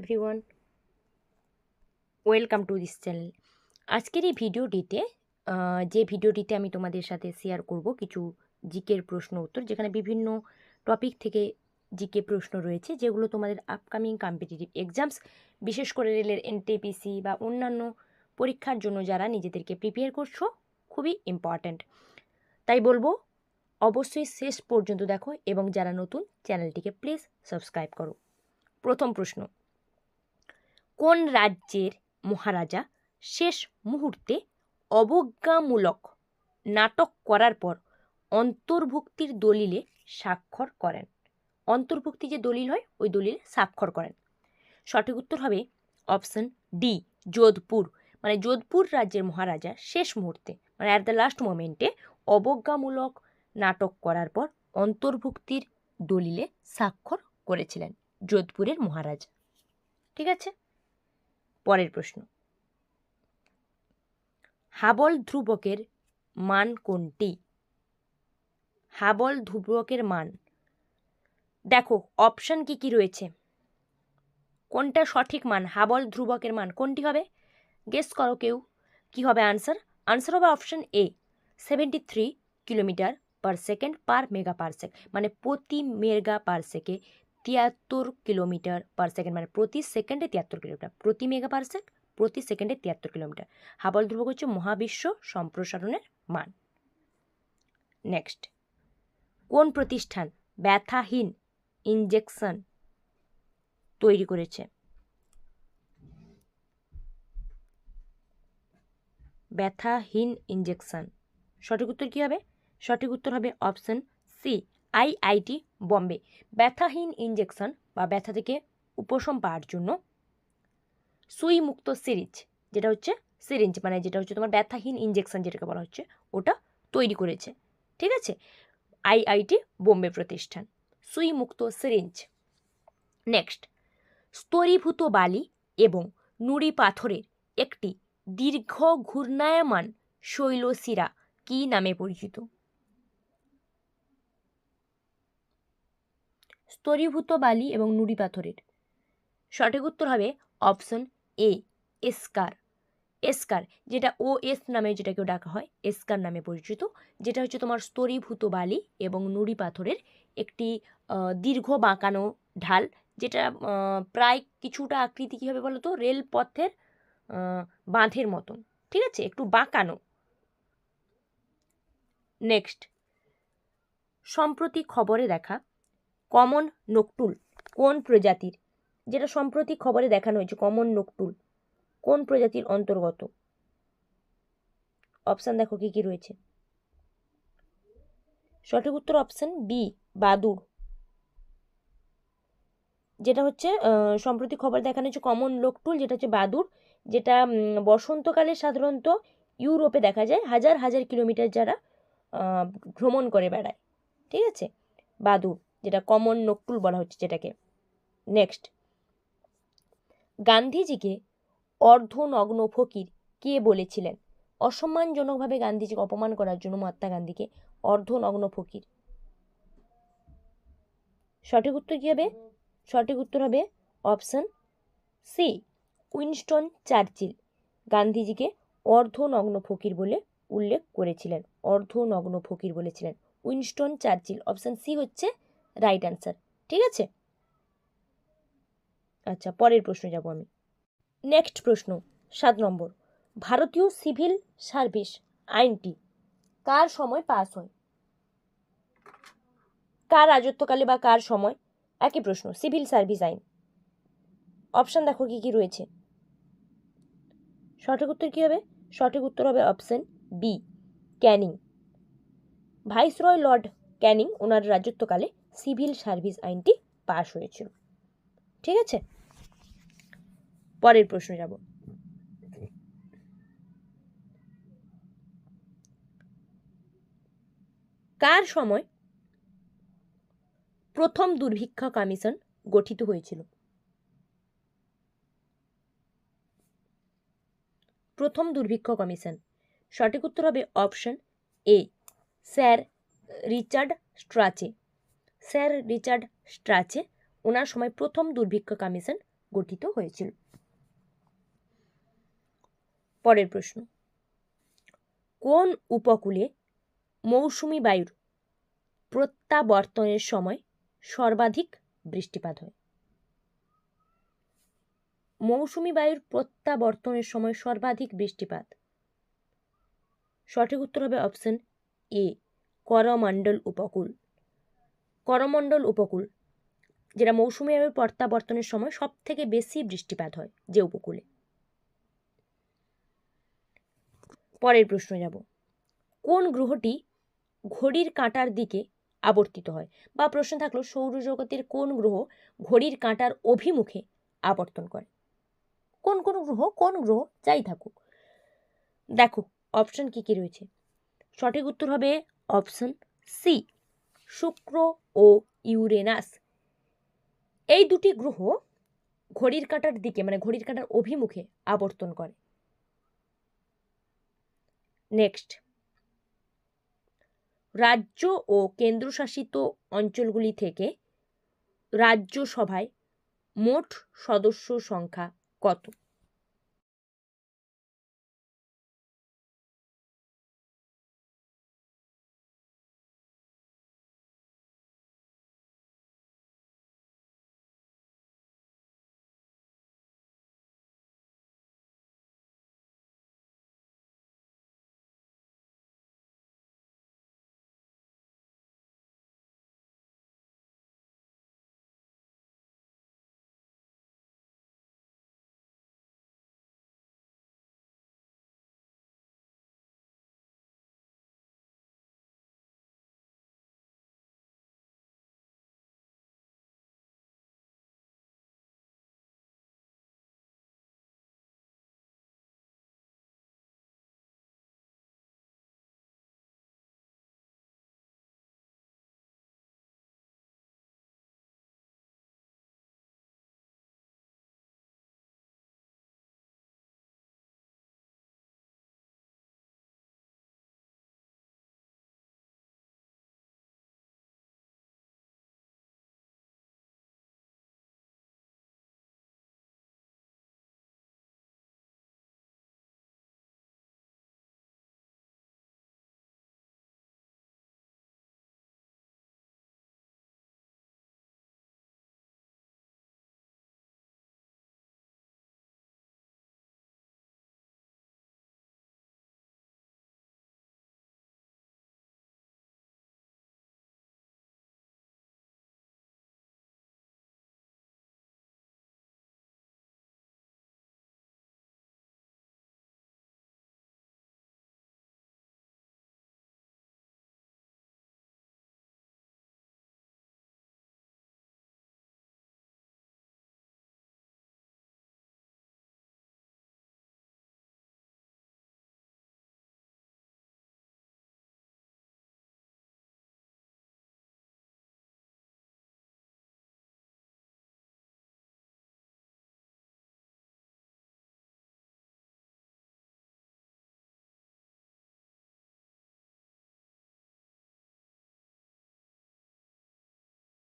Everyone welcome to this channel আজকের এই ভিডিওটিতে যে ভিডিওটিতে আমি তোমাদের সাথে শেয়ার করব কিছু জিকের প্রশ্ন উত্তর, যেখানে বিভিন্ন টপিক থেকে জিকে প্রশ্ন রয়েছে, যেগুলো তোমাদের আপকামিং কম্পিটিটিভ এক্সামস বিশেষ করে রেলের এনটিপিসি বা অন্যান্য পরীক্ষার জন্য যারা নিজেদেরকে প্রিপেয়ার করছ, খুবই ইম্পর্ট্যান্ট তাই বলব, অবশ্যই শেষ পর্যন্ত দেখো এবং যারা নতুন চ্যানেলটিকে প্লিজ সাবস্ক্রাইব করো। প্রথম প্রশ্ন কোন রাজ্যের মহারাজা শেষ মুহূর্তে অবজ্ঞামূলক নাটক করার পর অন্তর্ভুক্তির দলিলে স্বাক্ষর করেন? অন্তর্ভুক্তি যে দলিল হয়, ওই দলিলে স্বাক্ষর করেন। সঠিক উত্তর হবে অপশন ডি, যোধপুর। মানে যোধপুর রাজ্যের মহারাজা শেষ মুহূর্তে মানে অ্যাট দ্য লাস্ট মোমেন্টে অবজ্ঞামূলক নাটক করার পর অন্তর্ভুক্তির দলিলে স্বাক্ষর করেছিলেন যোধপুরের মহারাজা। ঠিক আছে? পরের প্রশ্ন। হাবল ধ্রুবকের মান কোনটি? হাবল ধ্রুবকের মান। দেখো অপশান কি কি রয়েছে? কোনটা সঠিক মান? হাবল ধ্রুবকের মান কোনটি হবে? গেস করো কেউ। কি হবে আনসার আনসার হবে option A seventy three kilometer per second per mega per second মানে প্রতি মেগা পার সেকে তিয়াত্তর কিলোমিটার পার সেকেন্ড মানে প্রতি সেকেন্ডে তিয়াত্তর কিলোমিটার, প্রতি মেগা পার প্রতি সেকেন্ডে তিয়াত্তর কিলোমিটার। হাবল ধ্রুবক হচ্ছে মহাবিশ্ব সম্প্রসারণের মান। নেক্সট কোন প্রতিষ্ঠান ব্যথাহীন ইনজেকশন তৈরি করেছে? ব্যথাহীন ইনজেকশন সঠিক উত্তর কী হবে? সঠিক উত্তর হবে অপশন সি আইআইটি বম্বে। ব্যথাহীন ইনজেকশন বা ব্যথা থেকে উপশম পাওয়ার জন্য সুই মুক্ত সিরিজ যেটা হচ্ছে সিরিঞ্জ মানে যেটা হচ্ছে তোমার ব্যথাহীন ইনজেকশন যেটাকে বলা হচ্ছে, ওটা তৈরি করেছে। ঠিক আছে? আইআইটি বোম্বে প্রতিষ্ঠান। সুই মুক্ত সিরিঞ্জ নেক্সট স্তরীভূত বালি এবং নুড়ি পাথরের একটি দীর্ঘ ঘূর্ণায়মান শৈলশিরা কী নামে পরিচিত? স্তরীভূত বালি এবং নুড়ি পাথরের। সঠিক উত্তর হবে অপশন এ, এসকার। এসকার, যেটা ও এস নামে যেটাকেও ডাকা হয়, এসকার নামে পরিচিত, যেটা হচ্ছে তোমার স্তরীভূত বালি এবং নুড়ি পাথরের একটি দীর্ঘ বাঁকানো ঢাল, যেটা প্রায় কিছুটা আকৃতি কী হবে বলো তো রেলপথের বাঁধের মতন, ঠিক আছে? একটু বাঁকানো। নেক্সট, সম্প্রতি খবরে দেখা কমন নকটুল, কোন প্রজাতির? যেটা সম্প্রতি খবরে দেখানো হয়েছে, কমন নকটুল, কোন প্রজাতির অন্তর্গত? অপশান দেখো কি কি রয়েছে। সঠিক উত্তর অপশান বি বাদুড়। যেটা হচ্ছে সম্প্রতি খবর দেখানো হচ্ছে কমন লোকটুল যেটা হচ্ছে বাদুড়, যেটা বসন্তকালে সাধারণত ইউরোপে দেখা যায়, হাজার হাজার কিলোমিটার যারা ভ্রমণ করে বেড়ায়। ঠিক আছে? বাদুড়। যেটা কমন নকটুল বলা হচ্ছে যেটাকে। নেক্সট গান্ধীজিকে অর্ধনগ্ন ফকির কে বলেছিলেন? অসম্মানজনকভাবে গান্ধীজিকে অপমান করার জন্য মহাত্মা গান্ধীকে অর্ধনগ্ন ফকির। সঠিক উত্তর কী হবে? সঠিক উত্তর হবে অপশন সি উইনস্টন চার্চিল। গান্ধীজিকে অর্ধনগ্ন ফকির বলে উল্লেখ করেছিলেন। অর্ধনগ্ন ফকির বলেছিলেন। উইনস্টন চার্চিল অপশন সি হচ্ছে রাইট অ্যান্সার ঠিক আছে? আচ্ছা পরের প্রশ্ন যাব আমি। নেক্সট প্রশ্ন, সাত নম্বর। ভারতীয় সিভিল সার্ভিস আইনটি কার সময় পাস হয়? কার রাজত্বকালে বা কার সময়? একই প্রশ্ন সিভিল সার্ভিস আইন। অপশান দেখো কি কি রয়েছে। সঠিক উত্তর কী হবে? সঠিক উত্তর হবে option B Canning viceroy Lord Canning ওনার রাজত্বকালে সিভিল সার্ভিস আইনটি পাশ হয়েছিল। ঠিক আছে? পরের প্রশ্ন যাব। কার সময় প্রথম দুর্ভিক্ষ কমিশন গঠিত হয়েছিল? প্রথম দুর্ভিক্ষ কমিশন। সঠিক উত্তর হবে option A. Sir Richard Strachey. Sir Richard Strachey ওনার সময় প্রথম দুর্ভিক্ষ কমিশন গঠিত হয়েছিল। পরের প্রশ্ন। কোন উপকূলে মৌসুমি বায়ুর প্রত্যাবর্তনের সময় সর্বাধিক বৃষ্টিপাত হয়? মৌসুমি বায়ুর প্রত্যাবর্তনের সময় সর্বাধিক বৃষ্টিপাত। সঠিক উত্তর হবে অপশন এ, করমণ্ডল উপকূল। করমণ্ডল উপকূল, যেটা মৌসুমি বায়ুর প্রত্যাবর্তনের সময় সব থেকে বেশি বৃষ্টিপাত হয় যে উপকূলে। পরের প্রশ্ন যাব। কোন গ্রহটি ঘড়ির কাঁটার দিকে আবর্তিত হয়? বা প্রশ্ন থাকল, সৌরজগতের কোন গ্রহ ঘড়ির কাঁটার অভিমুখে আবর্তন করে? কোন কোন গ্রহ কোন গ্রহ যাই থাকুক। দেখো, অপশন কি কি রয়েছে? সঠিক উত্তর হবে অপশন সি। শুক্র ও ইউরেনাস। এই দুটি গ্রহ ঘড়ির কাঁটার দিকে মানে ঘড়ির কাঁটার অভিমুখে আবর্তন করে। নেক্সট রাজ্য ও কেন্দ্রশাসিত অঞ্চলগুলি থেকে রাজ্যসভায় মোট সদস্য সংখ্যা কত?